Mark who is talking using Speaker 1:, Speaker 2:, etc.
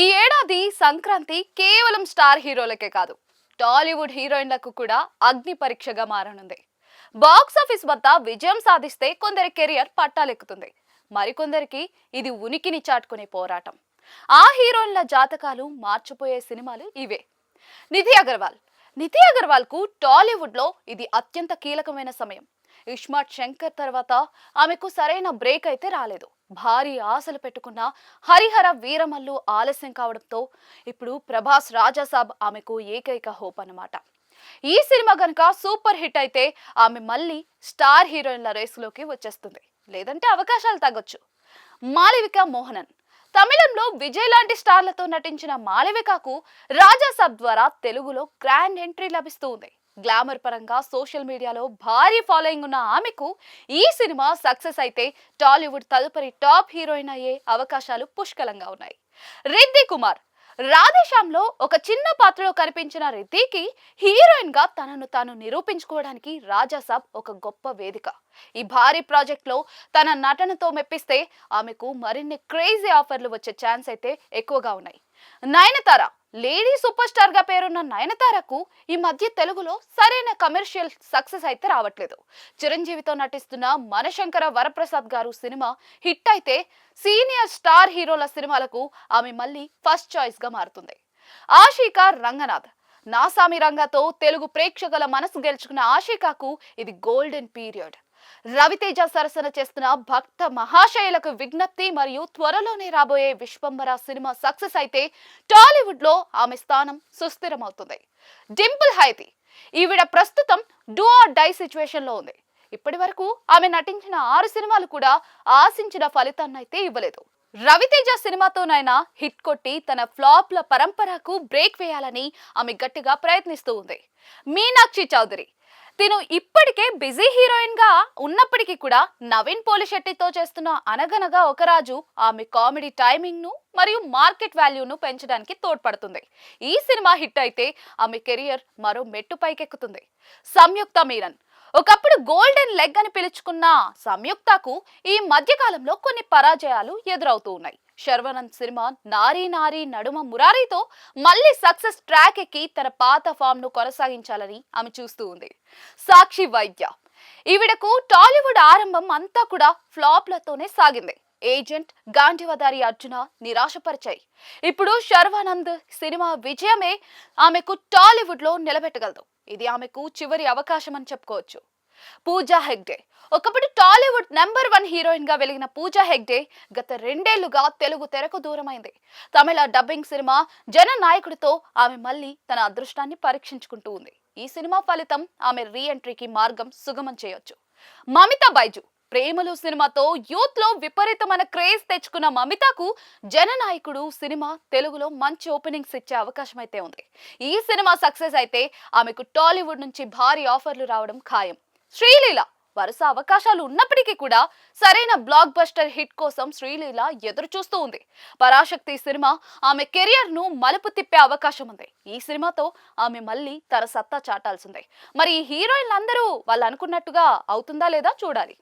Speaker 1: ఈ ఏడాది సంక్రాంతి కేవలం స్టార్ హీరోలకే కాదు టాలీవుడ్ హీరోయిన్లకు కూడా అగ్ని పరీక్షగా మారనుంది. బాక్స్ ఆఫీస్ వద్ద విజయం సాధిస్తే కొందరి కెరియర్ పట్టాలెక్కుతుంది. మరికొందరికి ఇది ఉనికిని చాటుకునే పోరాటం. ఆ హీరోయిన్ల జాతకాలు మార్చిపోయే సినిమాలు ఇవే. నిధి అగర్వాల్. నిధి అగర్వాల్కు టాలీవుడ్లో ఇది అత్యంత కీలకమైన సమయం. ఇష్మాట్ శంకర్ తర్వాత ఆమెకు సరైన బ్రేక్ అయితే రాలేదు. భారీ ఆశలు పెట్టుకున్న హరిహర వీరమల్లు ఆలస్యం కావడంతో ఇప్పుడు ప్రభాస్ రాజాసాబ్ ఆమెకు ఏకైక హోప్ అన్నమాట. ఈ సినిమా కనుక సూపర్ హిట్ అయితే ఆమె మళ్ళీ స్టార్ హీరోయిన్ల రేసులోకి వచ్చేస్తుంది. లేదంటే అవకాశాలు తగ్గొచ్చు. మాలవిక మోహనన్ తమిళంలో విజయ్ లాంటి స్టార్లతో నటించిన మాళవికకు రాజాసాబ్ ద్వారా తెలుగులో గ్రాండ్ ఎంట్రీ లభిస్తూ ఉంది గ్లామర్ పరంగా సోషల్ మీడియాలో భారీ ఫాలోయింగ్ ఉన్న ఆమెకు ఈ సినిమా సక్సెస్ అయితే టాలీవుడ్ తదుపరి టాప్ హీరోయిన్ అయ్యే అవకాశాలు పుష్కలంగా ఉన్నాయి. రిద్ది కుమార్ రాధేశ్యామ్లో ఒక చిన్న పాత్రలో కనిపించిన రిద్దికి హీరోయిన్గా తనను తాను నిరూపించుకోవడానికి రాజాసాబ్ ఒక గొప్ప వేదిక. ఈ భారీ ప్రాజెక్ట్లో తన నటనతో మెప్పిస్తే ఆమెకు మరిన్ని క్రేజీ ఆఫర్లు వచ్చే ఛాన్స్ అయితే ఎక్కువగా ఉన్నాయి. నయనతార లేడీ సూపర్ స్టార్గా పేరున్న నయనతారకు ఈ మధ్య తెలుగులో సరైన కమర్షియల్ సక్సెస్ అయితే రావట్లేదు. చిరంజీవితో నటిస్తున్న మనశంకర వరప్రసాద్ గారు సినిమా హిట్ అయితే సీనియర్ స్టార్ హీరోల సినిమాలకు ఆమె మళ్ళీ ఫస్ట్ చాయిస్గా మారుతుంది. ఆషికా రంగనాథ్ నాసామి రంగతో తెలుగు ప్రేక్షకుల మనసు గెలుచుకున్న ఆషికాకు ఇది గోల్డెన్ పీరియడ్. రవితేజ సరసన చేస్తున్న భక్త మహాశయులకు విజ్ఞప్తి మరియు త్వరలోనే రాబోయే విశ్వంబర సినిమా సక్సెస్ అయితే టాలీవుడ్లో ఆమె స్థానం సుస్థిరమవుతుంది. డింపుల్ హైతి ఈవిడ ప్రస్తుతం డూ ఆర్ డై సిచ్యువేషన్లో ఉంది. ఇప్పటి వరకు ఆమె నటించిన ఆరు సినిమాలు కూడా ఆశించిన ఫలితాన్ని అయితే ఇవ్వలేదు. రవితేజ సినిమాతోనైనా హిట్ కొట్టి తన ఫ్లాప్ల పరంపరకు బ్రేక్ వేయాలని ఆమె గట్టిగా ప్రయత్నిస్తూ ఉంది. మీనాక్షి చౌదరి తిను. ఇప్పటికే బిజీ హీరోయిన్గా ఉన్నప్పటికీ కూడా నవీన్ పోలిశెట్టితో చేస్తున్న అనగనగా ఒక రాజు ఆమె కామెడీ టైమింగ్ను మరియు మార్కెట్ వాల్యూను పెంచడానికి తోడ్పడుతుంది. ఈ సినిమా హిట్ అయితే ఆమె కెరియర్ మరో మెట్టు పైకెక్కుతుంది సంయుక్త మీరన్ ఒకప్పుడు గోల్డెన్ లెగ్ అని పిలుచుకున్న సంయుక్తకు ఈ మధ్యకాలంలో కొన్ని పరాజయాలు ఎదురవుతూ ఉన్నాయి. శర్వనంద్ సినిమా నారీ నారీ నడుమ మురారీతో మళ్ళీ సక్సెస్ ట్రాక్ ఎక్కి తన పాత ఫామ్ను కొనసాగించాలని ఆమె చూస్తూ ఉంది. సాక్షి వైద్య. ఈవిడకు టాలీవుడ్ ఆరంభం అంతా కూడా ఫ్లాప్లతోనే సాగింది. ఏజెంట్ గాంధీవదారి అర్జున నిరాశపరిచాయి. ఇప్పుడు శర్వానంద్ సినిమా విజయమే ఆమెకు టాలీవుడ్లో నిలబెట్టగలదు. ఇది ఆమెకు చివరి అవకాశం అని చెప్పుకోవచ్చు. పూజా హెగ్డే. ఒకప్పుడు టాలీవుడ్ నెంబర్ వన్ హీరోయిన్గా వెలిగిన పూజా హెగ్డే గత రెండేళ్ళుగా తెలుగు తెరకు దూరమైంది. తమిళ డబ్బింగ్ సినిమా జన నాయకుడితో ఆమె మళ్ళీ తన అదృష్టాన్ని పరీక్షించుకుంటూ ఉంది. ఈ సినిమా ఫలితం ఆమె రీ ఎంట్రీకి మార్గం సుగమం చేయొచ్చు. మమితా బైజు. ప్రేమలు సినిమాతో యూత్లో విపరీతమైన క్రేజ్ తెచ్చుకున్న మమితకు జననాయకుడు సినిమా తెలుగులో మంచి ఓపెనింగ్స్ ఇచ్చే అవకాశం అయితే ఉంది. ఈ సినిమా సక్సెస్ అయితే ఆమెకు టాలీవుడ్ నుంచి భారీ ఆఫర్లు రావడం ఖాయం. శ్రీలీల వరుస అవకాశాలు ఉన్నప్పటికీ కూడా సరైన బ్లాక్ బస్టర్ హిట్ కోసం శ్రీలీల ఎదురు చూస్తూ ఉంది. పరాశక్తి సినిమా ఆమె కెరియర్ను మలుపు తిప్పే అవకాశం ఉంది. ఈ సినిమాతో ఆమె మళ్ళీ తన సత్తా చాటాల్సిందే. మరి ఈ హీరోయిన్లందరూ వాళ్ళు అనుకున్నట్టుగా అవుతుందా లేదా చూడాలి.